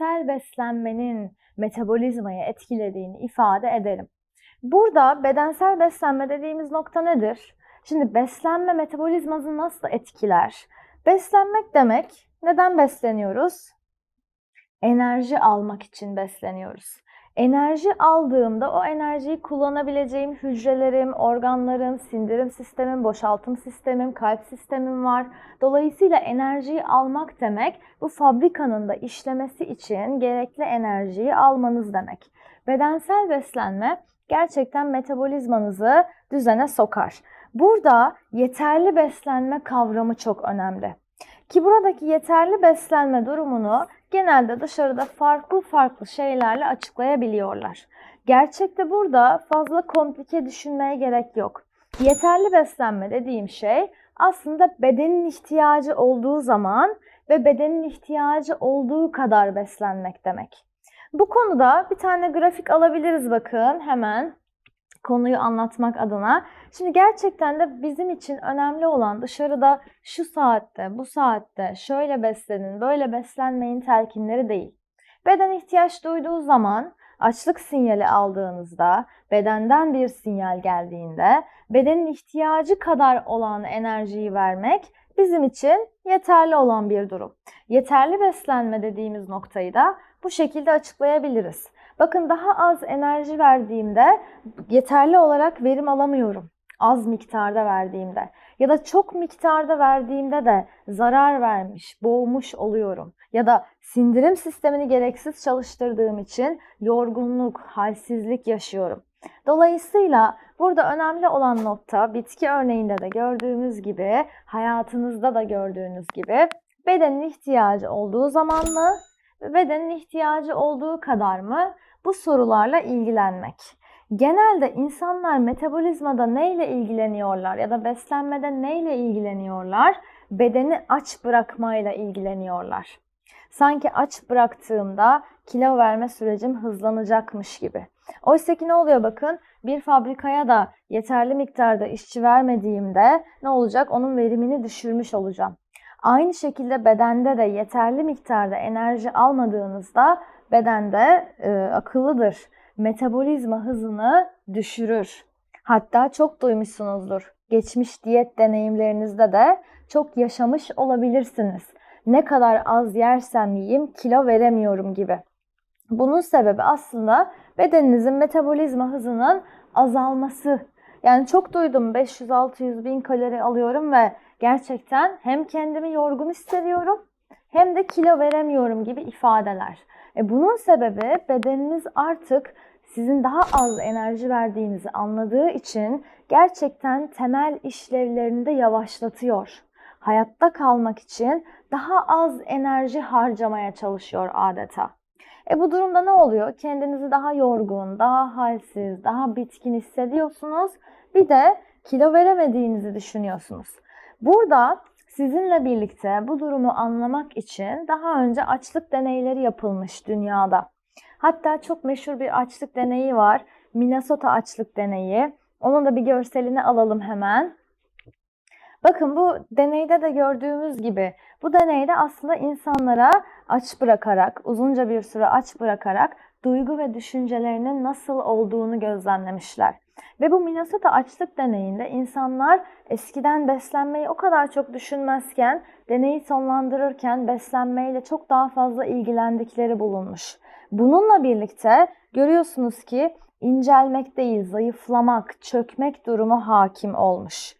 bedensel beslenmenin metabolizmayı etkilediğini ifade edelim. Burada bedensel beslenme dediğimiz nokta nedir? Şimdi beslenme metabolizması nasıl etkiler? Beslenmek demek neden besleniyoruz? Enerji almak için besleniyoruz. Enerji aldığımda o enerjiyi kullanabileceğim hücrelerim, organlarım, sindirim sistemim, boşaltım sistemim, kalp sistemim var. Dolayısıyla enerjiyi almak demek bu fabrikanın da işlemesi için gerekli enerjiyi almanız demek. Bedensel beslenme gerçekten metabolizmanızı düzene sokar. Burada yeterli beslenme kavramı çok önemli. Ki buradaki yeterli beslenme durumunu genelde dışarıda farklı farklı şeylerle açıklayabiliyorlar. Gerçekte burada fazla komplike düşünmeye gerek yok. Yeterli beslenme dediğim şey aslında bedenin ihtiyacı olduğu zaman ve bedenin ihtiyacı olduğu kadar beslenmek demek. Bu konuda bir tane grafik alabiliriz bakın hemen konuyu anlatmak adına. Şimdi gerçekten de bizim için önemli olan dışarıda şu saatte, bu saatte şöyle beslenin, böyle beslenmeyin telkinleri değil. Beden ihtiyaç duyduğu zaman açlık sinyali aldığınızda, bedenden bir sinyal geldiğinde bedenin ihtiyacı kadar olan enerjiyi vermek bizim için yeterli olan bir durum. Yeterli beslenme dediğimiz noktayı da bu şekilde açıklayabiliriz. Bakın daha az enerji verdiğimde yeterli olarak verim alamıyorum. Az miktarda verdiğimde ya da çok miktarda verdiğimde de zarar vermiş, boğmuş oluyorum. Ya da sindirim sistemini gereksiz çalıştırdığım için yorgunluk, halsizlik yaşıyorum. Dolayısıyla burada önemli olan nokta bitki örneğinde de gördüğümüz gibi, hayatınızda da gördüğünüz gibi bedenin ihtiyacı olduğu zaman mı ve bedenin ihtiyacı olduğu kadar mı bu sorularla ilgilenmek. Genelde insanlar metabolizmada neyle ilgileniyorlar ya da beslenmede neyle ilgileniyorlar? Bedeni aç bırakmayla ilgileniyorlar. Sanki aç bıraktığımda kilo verme sürecim hızlanacakmış gibi. Oysa ki ne oluyor bakın bir fabrikaya da yeterli miktarda işçi vermediğimde ne olacak? Onun verimini düşürmüş olacağım. Aynı şekilde bedende de yeterli miktarda enerji almadığınızda bedende e, akıllıdır. Metabolizma hızını düşürür. Hatta çok duymuşsunuzdur. Geçmiş diyet deneyimlerinizde de çok yaşamış olabilirsiniz. Ne kadar az yersem yiyeyim kilo veremiyorum gibi. Bunun sebebi aslında bedeninizin metabolizma hızının azalması. Yani çok duydum 500-600 bin kalori alıyorum ve gerçekten hem kendimi yorgun hissediyorum hem de kilo veremiyorum gibi ifadeler. E bunun sebebi bedeniniz artık sizin daha az enerji verdiğinizi anladığı için gerçekten temel işlevlerini de yavaşlatıyor. Hayatta kalmak için daha az enerji harcamaya çalışıyor adeta. E bu durumda ne oluyor? Kendinizi daha yorgun, daha halsiz, daha bitkin hissediyorsunuz. Bir de kilo veremediğinizi düşünüyorsunuz. Burada sizinle birlikte bu durumu anlamak için daha önce açlık deneyleri yapılmış dünyada. Hatta çok meşhur bir açlık deneyi var. Minnesota açlık deneyi. Onun da bir görselini alalım hemen. Bakın bu deneyde de gördüğümüz gibi bu deneyde aslında insanlara aç bırakarak, uzunca bir süre aç bırakarak duygu ve düşüncelerinin nasıl olduğunu gözlemlemişler. Ve bu Minnesota açlık deneyinde insanlar eskiden beslenmeyi o kadar çok düşünmezken deneyi sonlandırırken beslenmeyle çok daha fazla ilgilendikleri bulunmuş. Bununla birlikte görüyorsunuz ki incelmek değil, zayıflamak, çökmek durumu hakim olmuş.